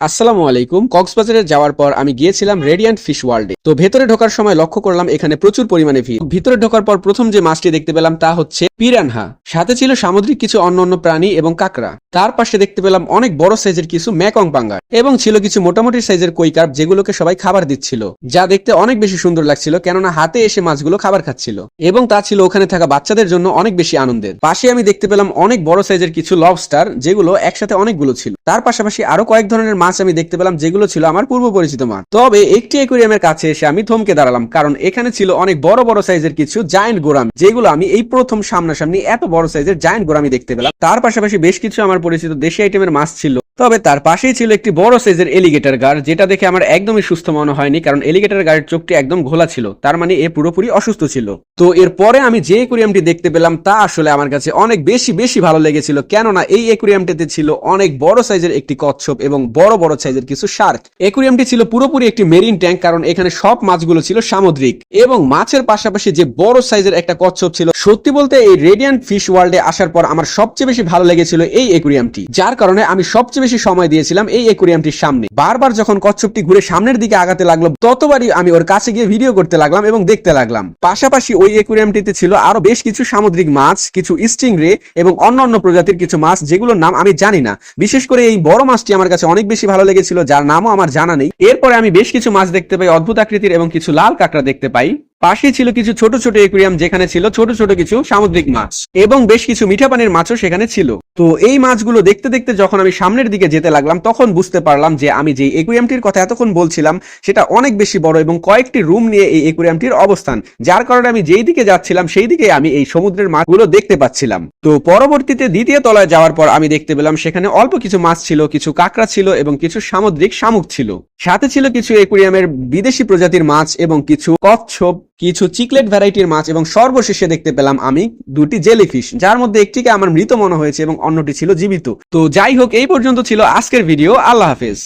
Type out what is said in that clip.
আসসালামু আলাইকুম। কক্সবাজারে যাওয়ার পর আমি গিয়েছিলাম রেডিয়ান্ট ফিশ ওয়ার্ল্ডে তো ভেতরে ঢোকার সময় লক্ষ্য করলাম, এখানে প্রচুর পরিমাণে ভিড়। ভিতরে ঢোকার পর প্রথম যে মাছটি দেখতে পেলাম তা হচ্ছে পিরানহা। সাথে ছিল সামুদ্রিক কিছু অন্যান্য প্রাণী এবং কাকড়া। তার পাশে দেখতে পেলাম অনেক বড় সাইজের কিছু ম্যাকং পাঙ্গার এবং ছিল কিছু মোটামুটি সাইজের কৈকার যেগুলোকে সবাই খাবার দিচ্ছিল, যা দেখতে অনেক বেশি সুন্দর লাগছিল, কেননা হাতে এসে মাছগুলো খাবার খাচ্ছিল। এবং তা ছিল ওখানে থাকা বাচ্চাদের জন্য অনেক বেশি আনন্দের। পাশে আমি দেখতে পেলাম অনেক বড় সাইজের কিছু লবস্টার যেগুলো একসাথে অনেকগুলো ছিল। তার পাশাপাশি আরও কয়েক ধরনের মাছ আমি দেখতে পেলাম যেগুলো ছিল আমার পূর্ব পরিচিত মাছ। তবে একটি একুরিয়ামের কাছে এসে আমি থমকে দাঁড়ালাম, কারণ এখানে ছিল অনেক বড় বড় সাইজের কিছু জায়েন্ট গোরাম যেগুলো আমি এই প্রথম সামনাসামনি এত বড় সাইজের জায়েন্ট গোরামি দেখতে পেলাম। তার পাশাপাশি বেশ কিছু আমার পরিচিত দেশি আইটেমের মাছ ছিল। তবে তার পাশেই ছিল একটি বড় সাইজের এলিগেটর গার যেটা দেখে আমার একদমই সুস্থ মনে হয়নি, কারণ এলিগেটর গারের চোখটি একদম ঘোলা ছিল। তার মানে এ পুরোপুরি অসুস্থ ছিল। তো এরপরে আমি যে একুরিয়ামটি দেখতে পেলাম, তা আসলে আমার কাছে অনেক বেশি বেশি ভালো লেগেছিল, কেননা এই একুরিয়ামটিতে ছিল অনেক বড় সাইজের একটি কচ্ছপ এবং বড় বড় সাইজের কিছু শার্ক। একুরিয়ামটি ছিল পুরোপুরি একটি মেরিন ট্যাঙ্ক কারণ এখানে সব মাছগুলো ছিল সামুদ্রিক। এবং মাছের পাশাপাশি যে বড় সাইজের একটা কচ্ছপ ছিল, সত্যি বলতে এই রেডিয়ান্ট ফিশ ওয়ার্ল্ডে আসার পর আমার সবচেয়ে বেশি ভালো লেগেছিল এই একুরিয়ামটি যার কারণে আমি সবচেয়ে বেশি সময় দিয়েছিলাম এই একুরিয়ামটির সামনে। বারবার যখন কচ্ছপটি ঘুরে সামনের দিকে আগাতে লাগল, ততবারই আমি ওর কাছে গিয়ে ভিডিও করতে লাগলাম এবং দেখতে লাগলাম। পাশাপাশি ওই একুরিয়ামটিতে ছিল আরও বেশ কিছু সামুদ্রিক মাছ, কিছু স্টিং রে এবং অন্যান্য প্রজাতির কিছু মাছ যেগুলোর নাম আমি জানি না। বিশেষ করে এই বড় মাছটি আমার কাছে অনেক বেশি ভালো লেগেছিল, যার নামও আমার জানা নেই। এরপরে আমি বেশ কিছু মাছ দেখতে পাই, অদ্ভুত আকৃতির এবং কিছু লাল কাঁকড়া দেখতে পাই। পাশে ছিল কিছু ছোট ছোট একুরিয়াম যেখানে ছিল ছোট ছোট কিছু সামুদ্রিক মাছ এবং বেশ কিছু মিঠা পানির মাছও সেখানে ছিল। তো এই মাছগুলো দেখতে দেখতে যখন আমি সামনের দিকে যেতে লাগলাম, তখন বুঝতে পারলাম যে আমি যে একুরিয়ামটির কথা এতক্ষণ বলছিলাম, সেটা অনেক বেশি বড় এবং কয়েকটি রুম নিয়ে এই একুরিয়ামটির অবস্থান, যার কারণে আমি যেই দিকে যাচ্ছিলাম, সেই দিকে আমি এই সমুদ্রের মাছগুলো দেখতে পাচ্ছিলাম। তো পরবর্তীতে দ্বিতীয় তলায় যাওয়ার পর আমি দেখতে পেলাম, সেখানে অল্প কিছু মাছ ছিল, কিছু কাঁকড়া ছিল এবং কিছু সামুদ্রিক শামুক ছিল। সাথে ছিল কিছু একুরিয়ামের বিদেশি প্রজাতির মাছ এবং কিছু কচ্ছপ কিছু চিকলেট ভ্যারাইটির মাছ এবং সর্বশেষে দেখতে পেলাম আমি দুটি জেলিফিশ, যার মধ্যে একটিকে আমার মৃত মনে হয়েছে এবং অন্যটি ছিল জীবিত। তো যাই হোক, এই পর্যন্ত ছিল আজকের ভিডিও। আল্লাহ হাফেজ।